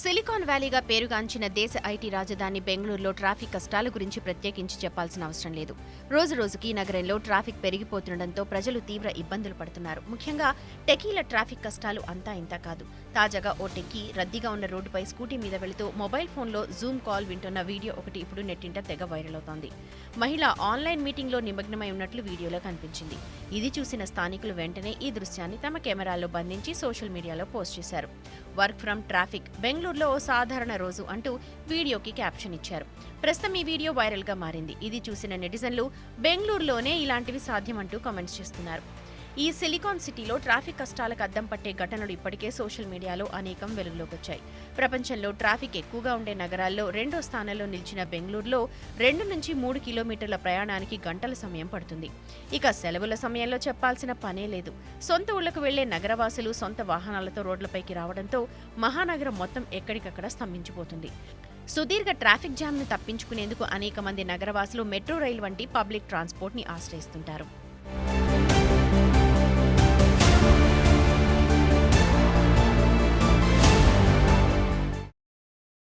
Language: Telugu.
సిలికాన్ వ్యాలీగా పేరుగాంచిన దేశ ఐటీ రాజధాని బెంగళూరులో ట్రాఫిక్ కష్టాల గురించి ప్రత్యేకించి చెప్పాల్సిన అవసరం లేదు. రోజు రోజుకి నగరంలో ట్రాఫిక్ పెరిగిపోతుండటంతో ప్రజలు తీవ్ర ఇబ్బందులు పడుతున్నారు. ముఖ్యంగా టెకీల ట్రాఫిక్ కష్టాలు అంతా ఇంత కాదు. తాజాగా ఓ టెకీ రద్దీగా ఉన్న రోడ్డుపై స్కూటీ మీద వెళుతూ మొబైల్ ఫోన్లో జూమ్ కాల్ వింటున్న వీడియో ఒకటి ఇప్పుడు నెట్టింట తెగ వైరల్ అవుతోంది. మహిళ ఆన్లైన్ మీటింగ్లో నిమగ్నమై ఉన్నట్లు వీడియోలో కనిపించింది. ఇది చూసిన స్థానికులు వెంటనే ఈ దృశ్యాన్ని తమ కెమెరాల్లో బంధించి సోషల్ మీడియాలో పోస్ట్ చేశారు. వర్క్ ఫ్రమ్ ట్రాఫిక్ బెంగళూరు బెంగళూరులో ఓ సాధారణ రోజు అంటూ వీడియోకి క్యాప్షన్ ఇచ్చారు. ప్రస్తుతం ఈ వీడియో వైరల్గా మారింది. ఇది చూసిన నెటిజన్లు బెంగళూరులోనే ఇలాంటివి సాధ్యమంటూ కామెంట్స్ చేస్తున్నారు. ఈ సిలికాన్ సిటీలో ట్రాఫిక్ కష్టాలకు అద్దం పట్టే ఘటనలు ఇప్పటికే సోషల్ మీడియాలో అనేకం వెలుగులోకి వచ్చాయి ప్రపంచంలో ట్రాఫిక్ ఎక్కువగా ఉండే నగరాల్లో రెండో స్థానంలో నిలిచిన బెంగళూరులో రెండు నుంచి మూడు కిలోమీటర్ల ప్రయాణానికి గంటల సమయం పడుతుంది. ఇక సెలవుల సమయంలో చెప్పాల్సిన పనే లేదు. సొంత ఊళ్ళకు వెళ్ళే నగరవాసులు సొంత వాహనాలతో రోడ్లపైకి రావడంతో మహానగరం మొత్తం ఎక్కడికక్కడ స్తంభించిపోతుంది. సుదీర్ఘ ట్రాఫిక్ జామ్ను తప్పించుకునేందుకు అనేక మంది నగరవాసులు మెట్రో రైలు వంటి పబ్లిక్ ట్రాన్స్పోర్ట్ని ఆశ్రయిస్తుంటారు.